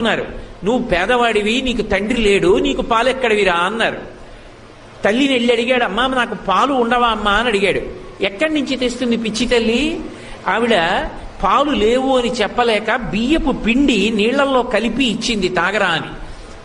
అన్నారు. నువ్వు పేదవాడివి నీకు తండ్రి లేడు నీకు పాలు ఎక్కడివిరా అన్నారు. తల్లిని వెళ్ళి అడిగాడు అమ్మా నాకు పాలు ఉండవా అమ్మా? అని అడిగాడు. ఎక్కడి నుంచి తెస్తుంది పిచ్చి తల్లి? ఆవిడ పాలు లేవు అని చెప్పలేక బియ్యపు పిండి నీళ్ళలో కలిపి ఇచ్చింది తాగరా అని.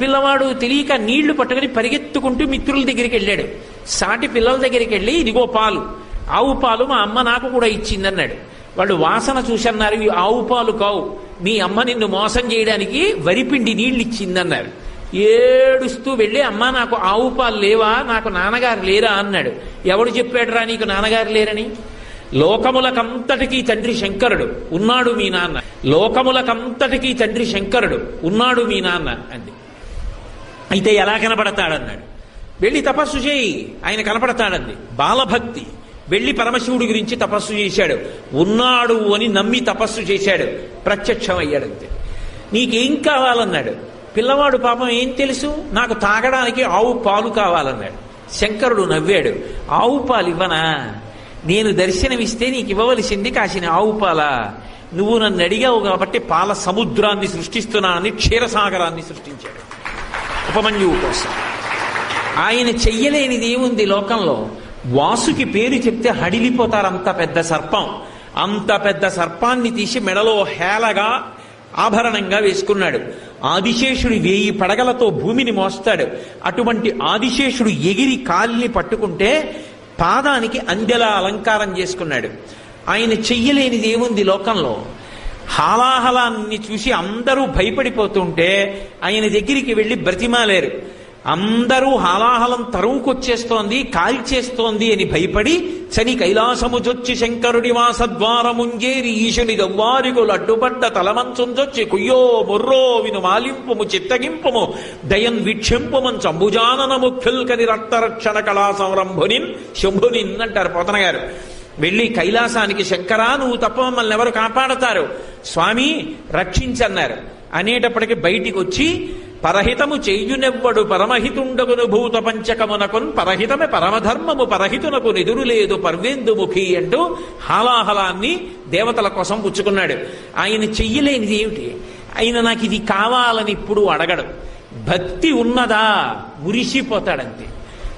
పిల్లవాడు తెలియక నీళ్ళు పట్టుకుని పరిగెత్తుకుంటూ మిత్రుల దగ్గరికి వెళ్ళాడు. సాటి పిల్లల దగ్గరికి వెళ్ళి ఇదిగో పాలు ఆవు పాలు మా అమ్మ నాకు కూడా ఇచ్చిందన్నాడు. వాళ్ళు వాసన చూసన్నారు ఇవి ఆవు పాలు కావు. మీ అమ్మ నిన్ను మోసం చేయడానికి వరిపిండి నీళ్ళు ఇచ్చిందన్నారు ఏడుస్తూ వెళ్ళి అమ్మ నాకు ఆవు పాలు లేవా? నాకు నాన్నగారు లేరా? అన్నాడు. ఎవడు చెప్పాడురా నీకు నాన్నగారు లేరని? లోకములకంతటికీ తండ్రి శంకరుడు. ఉన్నాడు మీ నాన్న. లోకములకంతటికీ తండ్రి శంకరుడు. ఉన్నాడు మీ నాన్న. అంది. అయితే ఎలా కనపడతాడన్నాడు? వెళ్ళి తపస్సు చేయి. ఆయన కనపడతాడంది. బాలభక్తి. వెళ్ళి పరమశివుడి గురించి తపస్సు చేశాడు. ఉన్నాడు అని నమ్మి తపస్సు చేశాడు. ప్రత్యక్షం అయ్యాడంతే. నీకేం కావాలన్నాడు? పిల్లవాడు పాపం ఏం తెలుసు? నాకు తాగడానికి ఆవు పాలు కావాలన్నాడు. శంకరుడు నవ్వాడు ఆవు పాలు ఇవ్వనా? నేను దర్శనమిస్తే నీకు ఇవ్వవలసింది కాసిన ఆవు పాలా? నువ్వు నన్ను అడిగావు కాబట్టి పాల సముద్రాన్ని సృష్టిస్తున్నానని క్షీరసాగరాన్ని సృష్టించాడు. ఉపమన్యువు కోసం. ఆయన చెయ్యలేనిది ఏముంది లోకంలో? వాసుకి పేరు చెప్తే హడిలిపోతారు అంత పెద్ద సర్పం. అంత పెద్ద సర్పాన్ని తీసి మెడలో హేళగా ఆభరణంగా వేసుకున్నాడు. ఆదిశేషుడు వేయి పడగలతో భూమిని మోస్తాడు. అటువంటి ఆదిశేషుడు ఎగిరి కాలిని పట్టుకుంటే పాదానికి అందెలా అలంకారం చేసుకున్నాడు. ఆయన చెయ్యలేనిది ఏముంది లోకంలో? హాలాహలాన్ని చూసి అందరూ భయపడిపోతుంటే ఆయన దగ్గరికి వెళ్ళి బ్రతిమాలేరు. అందరూ హాలాహలం తరువుకొచ్చేస్తోంది కాల్చేస్తోంది అని భయపడి చని కైలాసముజొచ్చి శంకరుడి వాసద్వారముంజేరి ఈశుని దవ్వారిగులు అడ్డుపడ్డ తలమంచుంజొచ్చి కుయ్యో ముర్రో విను మాలింపుము చిత్తగింపుము దయన్ వీక్షింపుమన్ చంబుజానన ముఖ్యుల్కని రక్తరక్షణ కళా సంరంభునిన్ శంభునిన్ అంటారు పోతన గారు వెళ్ళి కైలాసానికి శంకరా నువ్వు తప్ప మమ్మల్ని ఎవరు కాపాడతారు? స్వామి రక్షించన్నారు. అనేటప్పటికి బయటికి వచ్చి పరహితము చెయ్యునెవ్వడు పరమహితుండగును భూత పంచకమునకున్ పరహితమే పరమధర్మము పరహితునకు నిదురు లేదు పర్వేందుముఖి అంటూ హాలాహలాన్ని దేవతల కోసం పుచ్చుకున్నాడు. ఆయన చెయ్యలేనిది ఏమిటి? ఆయన నాకు ఇది కావాలని ఇప్పుడు అడగడు. భక్తి ఉన్నదా? మురిసిపోతాడంతే.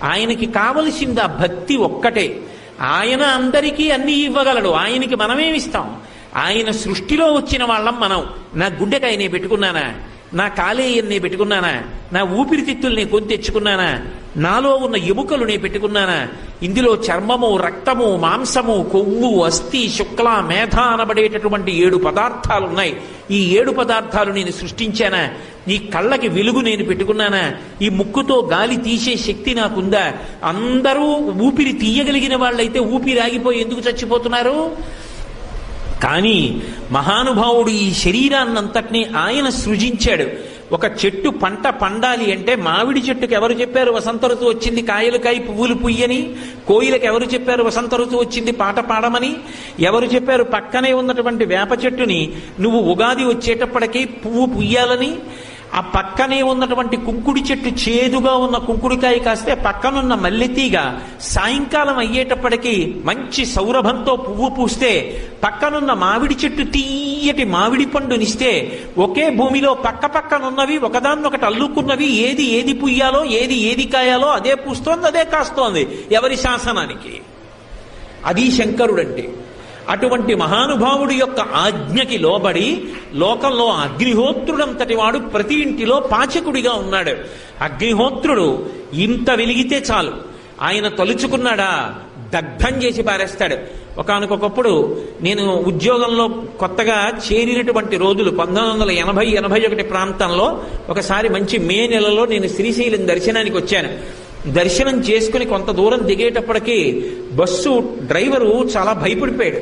ఆయనకి కావలసింది ఆ భక్తి ఒక్కటే? ఆయన అందరికీ అన్ని ఇవ్వగలడు. ఆయనకి మనమేమిస్తాం ఆయన సృష్టిలో వచ్చిన వాళ్ళం మనం. నా గుండెకాయ నేను పెట్టుకున్నానా? నా కాలేయం నేను పెట్టుకున్నానా? నా ఊపిరితిత్తులు నీ కొని తెచ్చుకున్నానా? నాలో ఉన్న ఎముకలు నే పెట్టుకున్నానా? ఇందులో చర్మము రక్తము మాంసము కొవ్వు అస్థి శుక్ల మేధ అనబడేటటువంటి ఏడు పదార్థాలు ఉన్నాయి ఈ ఏడు పదార్థాలు నేను సృష్టించానా? ఈ కళ్ళకి వెలుగు నేను పెట్టుకున్నానా? ఈ ముక్కుతో గాలి తీసే శక్తి నాకుందా? అందరూ ఊపిరి తీయగలిగిన వాళ్ళైతే ఊపిరి ఆగిపోయి ఎందుకు చచ్చిపోతున్నారు? కానీ మహానుభావుడు ఈ శరీరాన్నంతటినీ ఆయన సృజించాడు. ఒక చెట్టు పంట పండాలి అంటే మామిడి చెట్టుకు ఎవరు చెప్పారు వసంత ఋతువు వచ్చింది కాయలు కాయి పువ్వులు పుయ్యని? కోయిలకు ఎవరు చెప్పారు వసంత ఋతువు వచ్చింది పాట పాడమని? ఎవరు చెప్పారు పక్కనే ఉన్నటువంటి వేప చెట్టుని నువ్వు ఉగాది వచ్చేటప్పటికీ పువ్వు పుయ్యాలని? ఆ పక్కనే ఉన్నటువంటి కుంకుడి చెట్టు చేదుగా ఉన్న కుంకుడికాయ కాస్తే పక్కనున్న మల్లెతీగ సాయంకాలం అయ్యేటప్పటికీ మంచి సౌరభంతో పువ్వు పూస్తే పక్కనున్న మామిడి చెట్టు తీయటి మామిడి పండునిస్తే ఒకే భూమిలో పక్క పక్కనున్నవి ఒకదాన్నొకటి అల్లుకున్నవి ఏది ఏది పుయ్యాలో ఏది ఏది కాయాలో అదే పూస్తోంది అదే కాస్తోంది. ఎవరి శాసనానికి? అది శంకరుడంటే. అటువంటి మహానుభావుడి యొక్క ఆజ్ఞకి లోబడి లోకంలో అగ్నిహోత్రుడంతటి వాడు ప్రతి ఇంటిలో పాచకుడిగా ఉన్నాడు. అగ్నిహోత్రుడు ఇంత వెలిగితే చాలు. ఆయన తలుచుకున్నాడా? దగ్ధం చేసి పారేస్తాడు. ఒకనకొకప్పుడు నేను ఉద్యోగంలో కొత్తగా చేరినటువంటి రోజులు పంతొమ్మిది వందల ఎనభై ఎనభై ఒకటి ప్రాంతంలో ఒకసారి మంచి మే నెలలో నేను శ్రీశైలం దర్శనానికి వచ్చాను. దర్శనం చేసుకుని కొంత దూరం దిగేటప్పటికీ బస్సు డ్రైవరు చాలా భయపడిపోయాడు.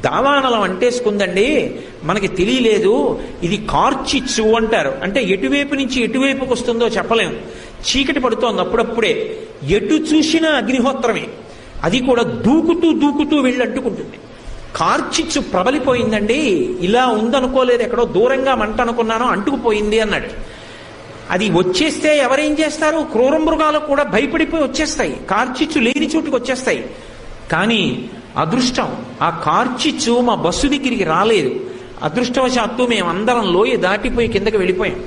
దావానలం అంటేసుకుందండి మనకి తెలియలేదు ఇది కార్చిచ్చు అంటారు. అంటే ఎటువైపు నుంచి ఎటువైపుకి వస్తుందో చెప్పలేం. చీకటి పడుతోంది అప్పుడప్పుడే. ఎటు చూసినా అగ్నిహోత్రమే. అది కూడా దూకుతూ దూకుతూ వెళ్ళి అంటుకుంటుంది కార్చిచ్చు ప్రబలిపోయిందండి ఇలా ఉందనుకోలేదు ఎక్కడో దూరంగా మంట అనుకున్నానో అంటుకుపోయింది అన్నాడు. అది వచ్చేస్తే ఎవరేం చేస్తారు? క్రూర మృగాలు కూడా భయపడిపోయి వచ్చేస్తాయి. కార్చిచ్చు లేని చోటుకు వచ్చేస్తాయి. కానీ అదృష్టం ఆ కార్చిచ్చు మా బస్సు దగ్గరికి రాలేదు. అదృష్టవశాత్తు మేమందరం లోయ దాటిపోయి కిందకి వెళ్ళిపోయాం.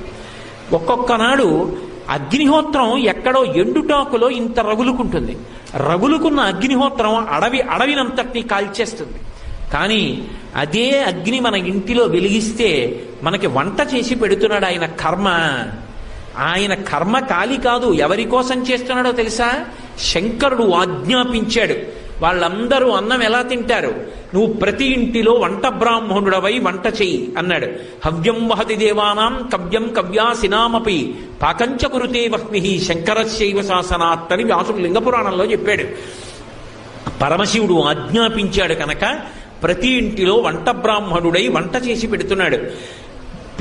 ఒక్కొక్కనాడు అగ్నిహోత్రం ఎక్కడో ఎండుటాకులో ఇంత రగులుకుంటుంది. రగులుకున్న అగ్నిహోత్రం అడవి అడవినంతటినీ కాల్చేస్తుంది. కానీ అదే అగ్ని మన ఇంటిలో వెలిగిస్తే మనకి వంట చేసి పెడుతున్నాడు ఆయన కర్మ. ఆయన కర్మ కాలి కాదు. ఎవరి కోసం చేస్తున్నాడో తెలుసా? శంకరుడు ఆజ్ఞాపించాడు. వాళ్ళందరూ అన్నం ఎలా తింటారు? నువ్వు ప్రతి ఇంటిలో వంట బ్రాహ్మణుడవై వంట చెయ్యి అన్నాడు. హవ్యం వహతి దేవానాం కవ్యం కవ్యాసినామపి పాకంచ కురుతే వహ్ని శంకరశైవ శాసనాత్ అని వ్యాసుడు లింగపురాణంలో చెప్పాడు. పరమశివుడు ఆజ్ఞాపించాడు కనుక ప్రతి ఇంటిలో వంట బ్రాహ్మణుడై వంట చేసి పెడుతున్నాడు.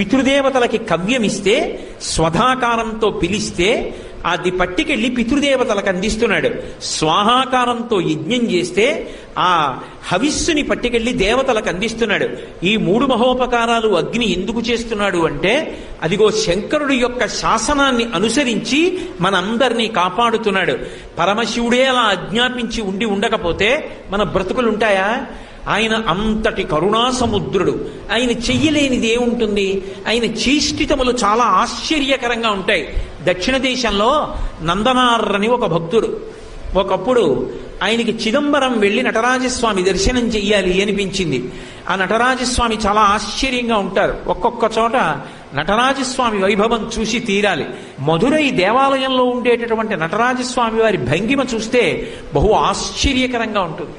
పితృదేవతలకి కవ్యమిస్తే స్వధాకారంతో పిలిస్తే అది పట్టికెళ్ళి పితృదేవతలకు అందిస్తున్నాడు. స్వాహాకారంతో యజ్ఞం చేస్తే ఆ హవిస్సుని పట్టికెళ్ళి దేవతలకు అందిస్తున్నాడు. ఈ మూడు మహోపకారాలు అగ్ని ఎందుకు చేస్తున్నాడు అంటే అదిగో శంకరుడి యొక్క శాసనాన్ని అనుసరించి మనందరినీ కాపాడుతున్నాడు. పరమశివుడే అలా ఆజ్ఞాపించి ఉండి ఉండకపోతే మన బ్రతుకులుంటాయా? ఆయన అంతటి కరుణాసముద్రుడు. ఆయన చెయ్యలేనిది ఏముంటుంది? ఆయన చేష్టితములు చాలా ఆశ్చర్యకరంగా ఉంటాయి. దక్షిణ దేశంలో నందనార్రని ఒక భక్తుడు. ఒకప్పుడు ఆయనకి చిదంబరం వెళ్ళి నటరాజస్వామి దర్శనం చెయ్యాలి అనిపించింది. ఆ నటరాజస్వామి చాలా ఆశ్చర్యంగా ఉంటారు. ఒక్కొక్క చోట నటరాజస్వామి వైభవం చూసి తీరాలి. మధురై దేవాలయంలో ఉండేటటువంటి నటరాజస్వామి వారి భంగిమ చూస్తే బహు ఆశ్చర్యకరంగా ఉంటుంది.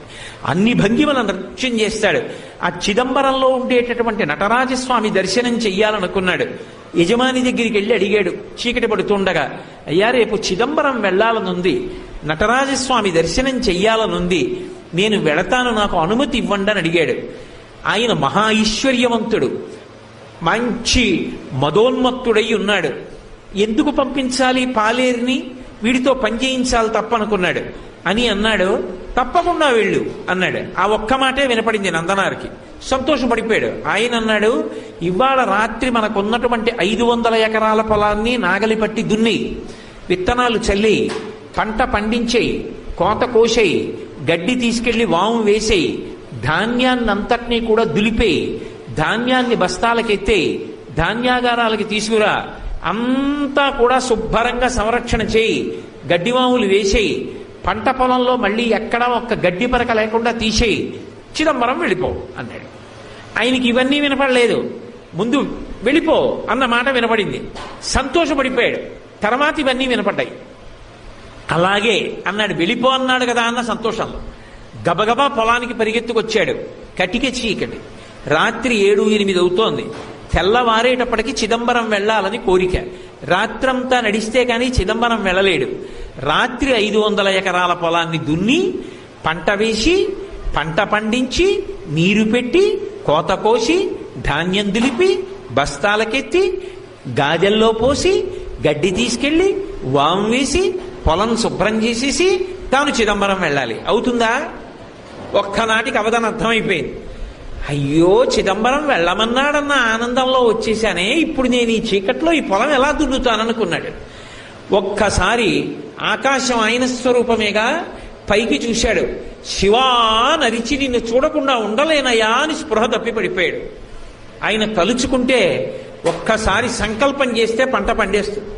అన్ని భంగిమల నృత్యం చేస్తాడు. ఆ చిదంబరంలో ఉండేటటువంటి నటరాజస్వామి దర్శనం చెయ్యాలనుకున్నాడు. యజమాని దగ్గరికి వెళ్ళి అడిగాడు చీకటి పడుతుండగా అయ్యా రేపు చిదంబరం వెళ్ళాలనుంది నటరాజస్వామి దర్శనం చెయ్యాలనుంది. నేను వెళతాను నాకు అనుమతి ఇవ్వండి అని అడిగాడు. ఆయన మహా ఐశ్వర్యవంతుడు మంచి మదోన్మత్తుడై ఉన్నాడు. ఎందుకు పంపించాలి పాలేరిని? వీడితో పనిచేయించాలి తప్పనుకున్నాడు అని అన్నాడు. తప్పకుండా వెళ్ళు అన్నాడు. ఆ ఒక్క మాటే వినపడింది నందనారికి. సంతోషపడిపోయాడు. ఆయన అన్నాడు ఇవాళ రాత్రి మనకున్నటువంటి ఐదు వందల ఎకరాల పొలాన్ని నాగలి పట్టి దున్ని విత్తనాలు చల్లి పంట పండించేయి కోత కోసేయి గడ్డి తీసుకెళ్ళి వాము వేసేయి ధాన్యాన్నంతటినీ కూడా దులిపేయి ధాన్యాన్ని బస్తాలకెత్తేయి ధాన్యాగారాలకి తీసుకురా అంతా కూడా శుభ్రంగా సంరక్షణ చేయి గడ్డివాములు వేసేయి పంట పొలంలో మళ్ళీ ఎక్కడా ఒక్క గడ్డి పరక లేకుండా తీసేయి. చిదంబరం వెళ్ళిపో అన్నాడు. ఆయనకి ఇవన్నీ వినపడలేదు. ముందు వెళ్ళిపో అన్న మాట వినపడింది. సంతోషపడిపోయాడు. తర్వాత ఇవన్నీ వినపడ్డాయి. అలాగే అన్నాడు వెళ్ళిపో అన్నాడు కదా అన్న సంతోషంలో. గబగబా పొలానికి పరిగెత్తుకొచ్చాడు. కటిక చీకటి. రాత్రి ఏడు ఎనిమిది అవుతోంది. తెల్లవారేటప్పటికి చిదంబరం వెళ్ళాలని కోరిక. రాత్రంతా నడిస్తే కానీ చిదంబరం వెళ్ళలేడు. రాత్రి ఐదు వందల ఎకరాల పొలాన్ని దున్ని పంట వేసి పంట పండించి నీరు పెట్టి కోత కోసి ధాన్యం దులిపి బస్తాలకెత్తి గాజల్లో పోసి గడ్డి తీసుకెళ్ళి వాము వేసి పొలం శుభ్రం చేసేసి తాను చిదంబరం వెళ్ళాలి. అవుతుందా? ఒక్కనాటికి అవధానం అర్థమైపోయింది. అయ్యో చిదంబరం వెళ్ళమన్నాడన్న ఆనందంలో వచ్చేసానే ఇప్పుడు నేను ఈ చీకట్లో ఈ పొలం ఎలా దున్నుతాననుకున్నాడు. ఒక్కసారి ఆకాశం ఆయన స్వరూపమేగా పైకి చూశాడు. శివా నరిచి నిన్ను చూడకుండా ఉండలేనయా అని స్పృహ తప్పి పడిపోయాడు ఆయన తలుచుకుంటే ఒక్కసారి సంకల్పం చేస్తే పంట పండేస్తుంది.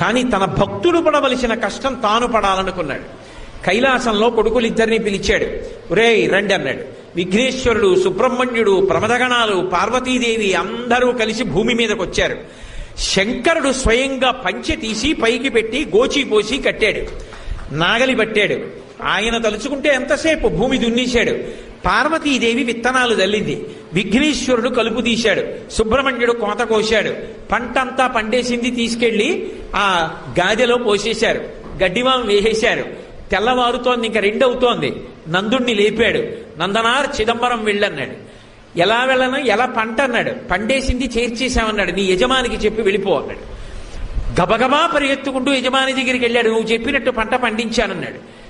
కానీ తన భక్తుడు పడవలసిన కష్టం తాను పడాలనుకున్నాడు. కైలాసంలో కొడుకులిద్దరిని పిలిచాడు. ఒరేయ్ రండి అన్నాడు. విఘ్నేశ్వరుడు సుబ్రహ్మణ్యుడు ప్రమదగణాలు పార్వతీదేవి అందరూ కలిసి భూమి మీదకి వచ్చారు శంకరుడు స్వయంగా పంచె తీసి పైకి పెట్టి గోచి పోసి కట్టాడు. నాగలి పట్టాడు. ఆయన తలుచుకుంటే ఎంతసేపు భూమి దున్నేశాడు. పార్వతీదేవి విత్తనాలు తల్లింది విఘ్నేశ్వరుడు కలుపు తీశాడు. సుబ్రహ్మణ్యుడు కోత కోశాడు. పంటంతా పండేసింది తీసుకెళ్ళి ఆ గాదెలో పోసేశారు. గడ్డివాం వేసేశారు. తెల్లవారుతోంది ఇంకా రెండవుతోంది. నందుణ్ణి లేపాడు. నందనార్ చిదంబరం వెళ్ళన్నాడు. ఎలా వెళ్ళను ఎలా పంట అన్నాడు. పండేసింది చేర్చేశామన్నాడు. నీ యజమానికి చెప్పి వెళ్ళిపో అన్నాడు. గబగబా పరిగెత్తుకుంటూ యజమాని దగ్గరికి వెళ్ళాడు. నువ్వు చెప్పినట్టు పంట పండించానన్నాడు.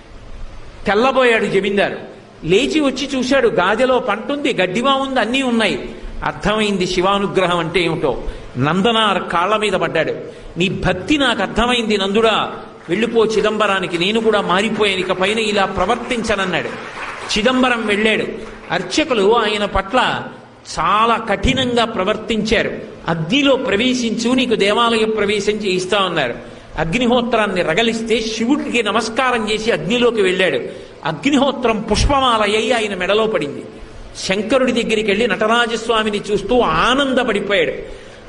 తెల్లబోయాడు జమీందారు. లేచి వచ్చి చూశాడు. గాదెలో పంట ఉంది గడ్డివా ఉంది అన్నీ ఉన్నాయి. అర్థమైంది శివానుగ్రహం అంటే ఏమిటో. నందనార్ కాళ్ళ మీద పడ్డాడు. నీ భక్తి నాకు అర్థమైంది నందుడా. వెళ్ళిపో చిదంబరానికి. నేను కూడా మారిపోయాను. ఇక పైన ఇలా ప్రవర్తించనన్నాడు. చిదంబరం వెళ్ళాడు. అర్చకులు ఆయన పట్ల చాలా కఠినంగా ప్రవర్తించారు. అగ్నిలో ప్రవేశించు నీకు దేవాలయ ప్రవేశం చేయిస్తా ఉన్నారు అగ్నిహోత్రాన్ని రగలిస్తే శివుడికి నమస్కారం చేసి అగ్నిలోకి వెళ్ళాడు. అగ్నిహోత్రం పుష్పమాలయ్యి ఆయన మెడలో పడింది. శంకరుడి దగ్గరికి వెళ్ళి నటరాజస్వామిని చూస్తూ ఆనందపడిపోయాడు.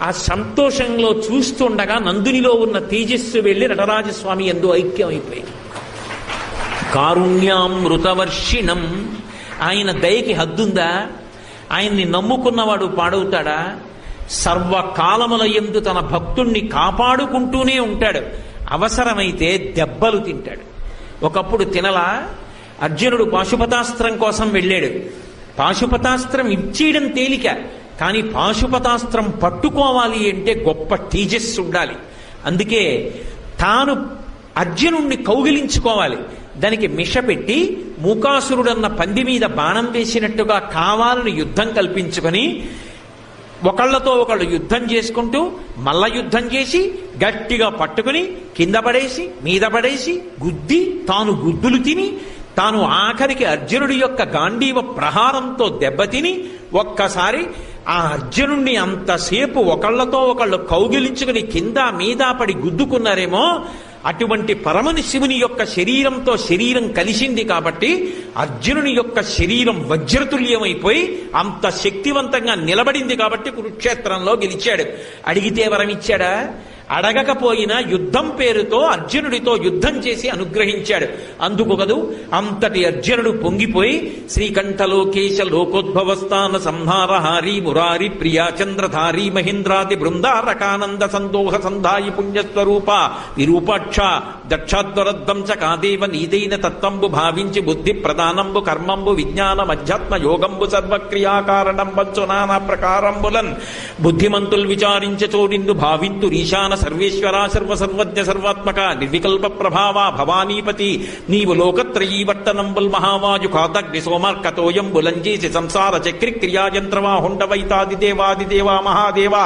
ఆ సంతోషంలో చూస్తుండగా నందునిలో ఉన్న తేజస్సు వెళ్ళి నటరాజస్వామి ఎందు ఐక్యమైపోయింది. కారుణ్యామృతవర్షిణం ఆయన దయకి హద్దుందా? ఆయన్ని నమ్ముకున్నవాడు పాడవుతాడా? సర్వకాలముల ఎందు తన భక్తుణ్ణి కాపాడుకుంటూనే ఉంటాడు. అవసరమైతే దెబ్బలు తింటాడు. ఒకప్పుడు తినలా? అర్జునుడు పాశుపతాస్త్రం కోసం వెళ్ళాడు. పాశుపతాస్త్రం ఇచ్చేయడం తేలిక కానీ పాశుపతాస్త్రం పట్టుకోవాలి అంటే గొప్ప తేజస్సు ఉండాలి. అందుకే తాను అర్జునుణ్ణి కౌగిలించుకోవాలి. దానికి మిష పెట్టి మూకాసురుడన్న పంది మీద బాణం వేసినట్టుగా కావాలని యుద్ధం కల్పించుకొని ఒకళ్ళతో ఒకళ్ళు యుద్ధం చేసుకుంటూ మల్ల యుద్ధం చేసి గట్టిగా పట్టుకుని కింద పడేసి మీద పడేసి గుద్ది తాను గుద్దులు తిని తాను ఆఖరికి అర్జునుడి యొక్క గాంధీవ ప్రహారంతో దెబ్బతిని ఒక్కసారి ఆ అర్జునుణ్ణి అంతసేపు ఒకళ్ళతో ఒకళ్ళు కౌగిలించుకుని కింద మీద పడి గుద్దుకున్నారేమో అటువంటి పరమని శివుని యొక్క శరీరంతో శరీరం కలిసింది కాబట్టి అర్జునుని యొక్క శరీరం వజ్రతుల్యమైపోయి అంత శక్తివంతంగా నిలబడింది కాబట్టి కురుక్షేత్రంలో గెలిచాడు. అడిగితే వరం ఇచ్చాడా అడగకపోయినా యుద్ధం పేరుతో అర్జునుడితో యుద్ధం చేసి అనుగ్రహించాడు. అందుకు కదూ అంతటి అర్జునుడు పొంగిపోయి శ్రీకంఠలోకేశ లోకోద్భవస్థాన సంహారహారి మురారి ప్రియా చంద్రధారి మహేంద్రాది బృందారకానంద సందోహ సంధాయి పుణ్యస్వరూప విరూపాక్ష దక్షాద్వరద్వంచ కాదేవ నీదైన తత్వంబు భావించి బుద్ధి ప్రధానంబు కర్మంబు విజ్ఞాన మధ్యాత్మ యోగంబు సర్వక్రియాకారణం వచ్చు నానా ప్రకారంబులన్. బుద్ధిమంతులు విచారించచోడిందు భావింతు రీశాన సర్వేశ్వర సర్వ సర్వజ్ఞ సర్వాత్మక నిర్వికల్ప ప్రభావ భవానీపతి. నీవు లోకత్రయీవర్తనంబుల్ మహావాజు కాదగ్ని సోమార్కతోయం బులంజీసి సంసార చక్రి క్రియాయంత్రవా హుండవైతాది దేవాది దేవా మహాదేవా.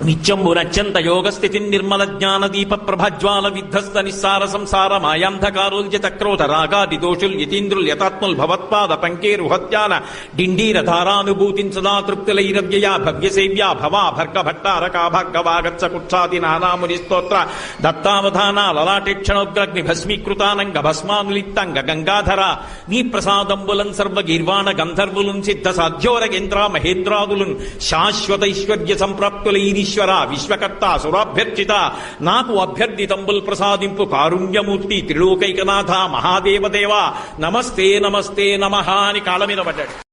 నిత్యంబు నత్యంత యోగస్థితి నిర్మల జ్ఞాన దీప ప్రభజ్వాల విధ్వస్త నిస్సార సంసార మాయాంధకారోల్జిత చక్రోత రాగాది దోషుల్ యతీంద్రుల్ యతాత్ముల్ భవత్పాద పంకేరు హత్యాన డిండీర ధారానుభూతిన్ సదా తృప్తులైరవ్యయా భవ్య భవా భర్గ భట్టారకా భర్గవాగచ్చ కుక్షాది నానాముని స్తోత్ర దత్తావధాన లలాటేక్షణోగ్రగ్ని భస్మీకృతానంగ భస్మానులిత్తంగ గంగాధర నీ ప్రసాదంబులం సర్వ గీర్వాణ గంధర్వులున్ సిద్ధ సాధ్యోరగేంద్ర మహేంద్రాదులున్ శాశ్వతైశ్వర్య ఈశ్వర విశ్వకర్త సురాభ్యర్చిత నాకు అభ్యర్థితంబుల్ ప్రసాదింపు కారుణ్యమూర్తి త్రిలోకైకనాథ మహాదేవదేవ నమస్తే నమస్తే నమః అని కాళ్ళ మీద పడ్డాడు.